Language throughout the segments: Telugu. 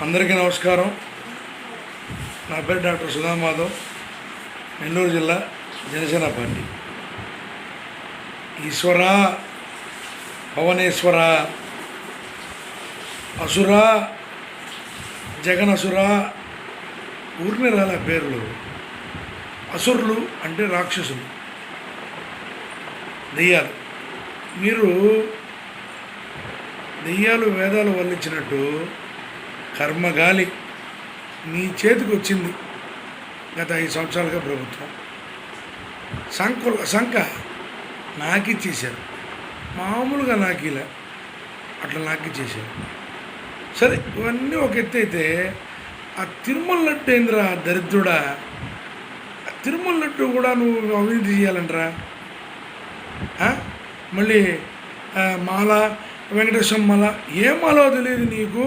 అందరికీ నమస్కారం. నా పేరు డాక్టర్ సుధామాధవ్ నెల్లూరు జిల్లా జనసేన పార్టీ. ఈశ్వర పవనేశ్వర అసుర జగనసుర ఊరిని ఊర్మిరాల పేర్లు. అసురులు అంటే రాక్షసులు. దెయ్యాలు. మీరు దెయ్యాలు వేదాలు వల్లించినట్టు కర్మగాలి నీ చేతికి వచ్చింది గత ఐదు సంవత్సరాలుగా ప్రభుత్వం. సంకుల సంఖ నాకిచ్చేశారు. మామూలుగా నాకిలా అట్లా నాకు ఇచ్చేసారు సరే ఇవన్నీ ఒక ఎత్తు అయితే ఆ తిరుమల లడ్డు ఏందిరా దరిద్రుడా? ఆ తిరుమల లడ్డు కూడా నువ్వు అవినీతి చేయాలంటరా? మళ్ళీ మాల వెంకటేశ్వర మాల ఏ మాలో తెలియదు నీకు.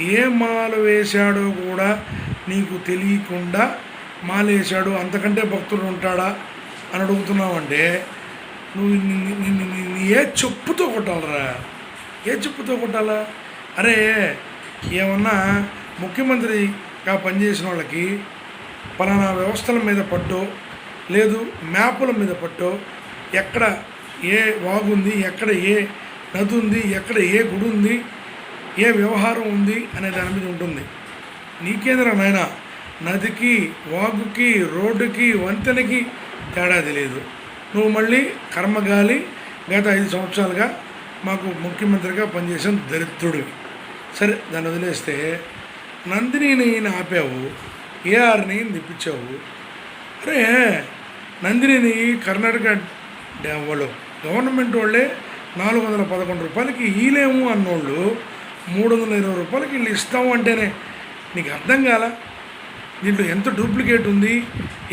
ఏ మాల వేశాడో కూడా నీకు తెలియకుండా మాలేశాడు. అంతకంటే భక్తుడు ఉంటాడా అని అడుగుతున్నావంటే నువ్వు ఏ చెప్పుతో కొట్టాలరా? ఏ చెప్పుతో కొట్టాలా? అరే ఏమన్నా ముఖ్యమంత్రిగా పనిచేసిన వాళ్ళకి పలానా వ్యవస్థల మీద పట్టో లేదు మ్యాపుల మీద పట్టో ఎక్కడ ఏ వాగుంది ఎక్కడ ఏ నది ఉంది ఎక్కడ ఏ గుడి ఉంది ఏ వ్యవహారం ఉంది అనే దాని మీద ఉంటుంది. నీకేంద్రా నాయన నదికి వాగుకి రోడ్డుకి వంతెనకి తేడా తెలియదు నువ్వు మళ్ళీ కర్మగాలి గత ఐదు సంవత్సరాలుగా మాకు ముఖ్యమంత్రిగా పనిచేసిన దరిద్రుడివి. సరే దాన్ని వదిలేస్తే నందినిని ఆపావు ఏఆర్ని నిప్పించావు అరే నందినిని కర్ణాటక వాళ్ళు గవర్నమెంట్ వాళ్ళే నాలుగు వందల పదకొండు రూపాయలకి ఈలేము అన్నోళ్ళు. మూడు వందల ఇరవై రూపాయలకి వీళ్ళు ఇస్తాము అంటేనే నీకు అర్థం కాల? దీంట్లో ఎంత డూప్లికేట్ ఉంది?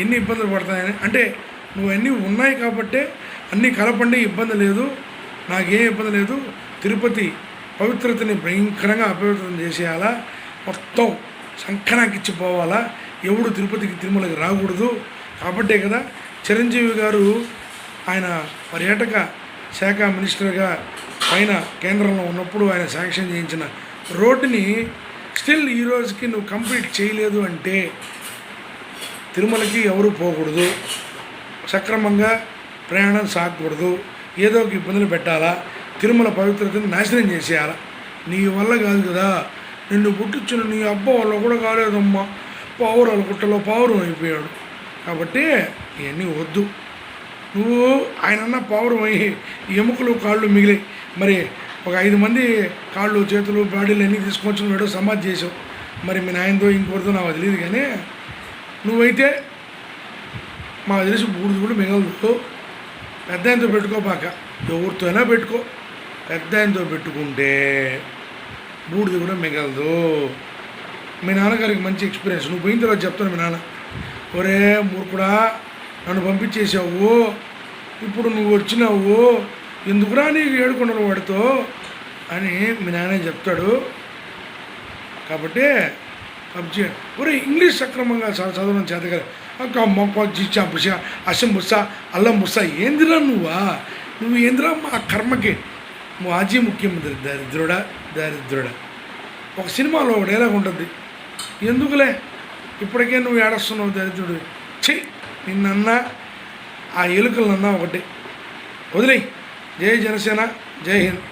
ఎన్ని ఇబ్బందులు పడతాయని? అంటే నువ్వు అన్నీ ఉన్నాయి కాబట్టే అన్నీ కలపండి ఇబ్బంది లేదు. నాకేం ఇబ్బంది లేదు. తిరుపతి పవిత్రతని భయంకరంగా అపవిత్రం చేసేయాలా? మొత్తం సంకనాకిచ్చి పోవాలా? ఎవడు తిరుపతికి తిరుమలకి రాకూడదు? కాబట్టే కదా చిరంజీవి గారు ఆయన పర్యాటక శాఖ మినిస్టర్గా పైన కేంద్రంలో ఉన్నప్పుడు ఆయన శాంక్షన్ చేయించిన రోడ్డుని స్టిల్ ఈ రోజుకి నువ్వు కంప్లీట్ చేయలేదు అంటే తిరుమలకి ఎవరు పోకూడదు. సక్రమంగా ప్రయాణం సాగకూడదు. ఏదో ఒక ఇబ్బందులు పెట్టాలా? తిరుమల పవిత్రతను నాశనం చేసేయాలా? నీ వల్ల కాదు కదా. నిన్ను పుట్టించిన నీ అబ్బ వల్ల కూడా కాలేదమ్మా. పావురాల గుట్టలో పావురం అయిపోయాడు. కాబట్టి ఇవన్నీ వద్దు. నువ్వు ఆయనన్న పావురం అయ్యి ఎముకలు కాళ్ళు మిగిలాయి. మరి ఒక ఐదు మంది కాళ్ళు చేతులు బాడీలు అన్నీ తీసుకొచ్చి నువ్వు సమాధి చేసావు మరి మీ నాయనతో ఇంకోరితో నాకు తెలియదు కానీ నువ్వైతే మాకు తెలిసి బూడిద కూడా మిగలదు. పెద్ద ఆయనతో పెట్టుకోపాక ఎవరితో అయినా పెట్టుకో. పెద్ద ఆయనతో పెట్టుకుంటే బూడిద కూడా మిగలదు. మీ నాన్నగారికి మంచి ఎక్స్పీరియన్స్ నువ్వు పోయిన తర్వాత చెప్తాను మీ నాన్న. ఒరే మూర్ఖుడా నన్ను పంపించేసావు ఇప్పుడు నువ్వు వచ్చినావు. ఎందుకురా నీకు ఏడుకొండలు వాడితో అని మీ నాన్న చెప్తాడు. కాబట్టి పబ్జి ఒరే ఇంగ్లీష్ సక్రమంగా చ- చదవడం చేత కదా. అక్క మొక్క జిచ్చా బుసా అసం బుస్స అల్లం బుస్సా ఏందిరా నువ్వా? నువ్వు ఏందిరా మా కర్మకి? మాజీ ముఖ్యమంత్రి దరిద్రుడా దరిద్రుడ. ఒక సినిమాలో ఒక డైలాగ్ ఉంటుంది. ఎందుకులే? ఇప్పటికే నువ్వు ఏడస్తున్నావు దరిద్రుడు. చెయ్యి నిన్నన్నా ఆ ఎలుకలన్నా ఒకటి. వదిలేయి. జై జనసేన జై హింద్